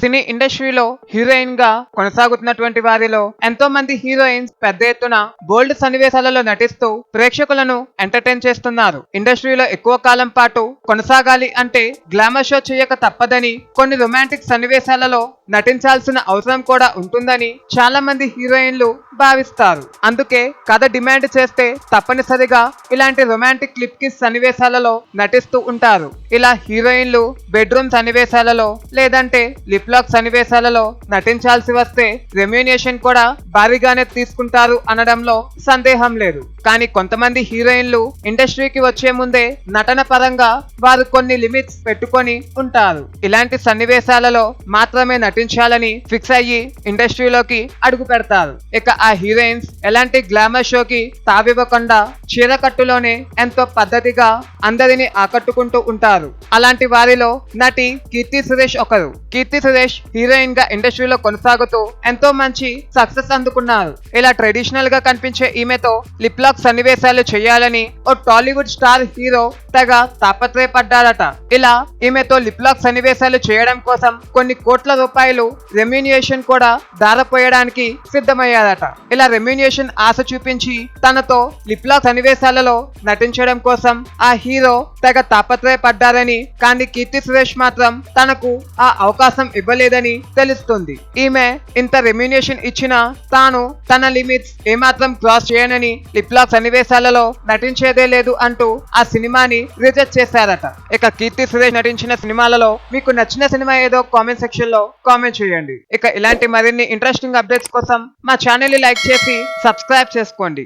సినీ ఇండస్ట్రీలో హీరోయిన్గా కొనసాగుతున్నటువంటి వారిలో ఎంతో మంది హీరోయిన్స్ పెద్ద ఎత్తున బోల్డ్ సన్నివేశాలలో నటిస్తూ ప్రేక్షకులను ఎంటర్టైన్ చేస్తున్నారు. ఇండస్ట్రీలో ఎక్కువ కాలం పాటు కొనసాగాలి అంటే గ్లామర్ షో చేయక తప్పదని కొన్ని రొమాంటిక్ సన్నివేశాలలో నటించాల్సిన అవసరం కూడా ఉంటుందని చాలా మంది హీరోయిన్లు భావిస్తారు. అందుకే కథ డిమాండ్ చేస్తే తప్పనిసరిగా ఇలాంటి రొమాంటిక్ క్లిప్ కిస్ సన్నివేశాలలో నటిస్తూ ఉంటారు. ఇలా హీరోయిన్లు బెడ్రూమ్ సన్నివేశాలలో లేదంటే లిప్ లాక్ సన్నివేశాలలో నటించాల్సి వస్తే రెమ్యూనేషన్ కూడా భారీగానే తీసుకుంటారు అనడంలో సందేహం లేదు. కానీ కొంతమంది హీరోయిన్లు ఇండస్ట్రీకి వచ్చే ముందే నటన పరంగా వారు కొన్ని లిమిట్స్ పెట్టుకొని ఉంటారు. ఇలాంటి సన్నివేశాలలో మాత్రమే నటించాలని ఫిక్స్ అయ్యి ఇండస్ట్రీలోకి అడుగు పెడతారు. ఇక ఆ హీరోయిన్స్ ఎలాంటి గ్లామర్ షోకి తావివ్వకుండా చీరకట్టులోనే ఎంతో పద్ధతిగా అందరిని ఆకట్టుకుంటూ ఉంటారు. అలాంటి వారిలో నటి కీర్తి సురేష్ ఒకరు. కీర్తి సురేష్ హీరోయిన్గా ఇండస్ట్రీలో కొనసాగుతూ ఎంతో మంచి సక్సెస్ అందుకున్నారు. ఇలా ట్రెడిషనల్గా కనిపించే ఈమెతో లిప్ లాక్ సన్నివేశాలు చేయాలని ఓ టాలీవుడ్ స్టార్ హీరో తెగ తాపత్రయపడ్డారట. ఇలా ఈమెతో లిప్ లాక్ సన్నివేశాలు చేయడం కోసం కొన్ని కోట్ల రూపాయలు రెమ్యూనియేషన్ కూడా దారపోయడానికి సిద్ధమయ్యారట ఇలా రెమ్యూనియేషన్ ఆశ చూపించి తనతో లిప్ సన్నివేశాలలో నటించడం కోసం ఆ హీరో తెగ తాపత్రయపడ్డారని కానీ కీర్తి సురేష్ మాత్రం తనకు ఆ అవకాశం ఇవ్వలేదని తెలుస్తుంది. ఈమె ఇంత రెమ్యూనియేషన్ ఇచ్చినా తాను తన లిమిట్స్ ఏమాత్రం క్రాస్ చేయనని లిప్ సన్నివేశాలలో నటించేదే లేదు అంటూ ఆ సినిమాని రిజెక్ట్ చేశారట. ఇక కీర్తి సురేష్ నటించిన సినిమాలలో మీకు నచ్చిన సినిమా ఏదో కామెంట్ సెక్షన్లో కామెంట్ చేయండి. ఇక ఇలాంటి మరిన్ని ఇంట్రెస్టింగ్ అప్డేట్స్ కోసం మా ఛానల్ని లైక్ చేసి సబ్స్క్రైబ్ చేసుకోండి.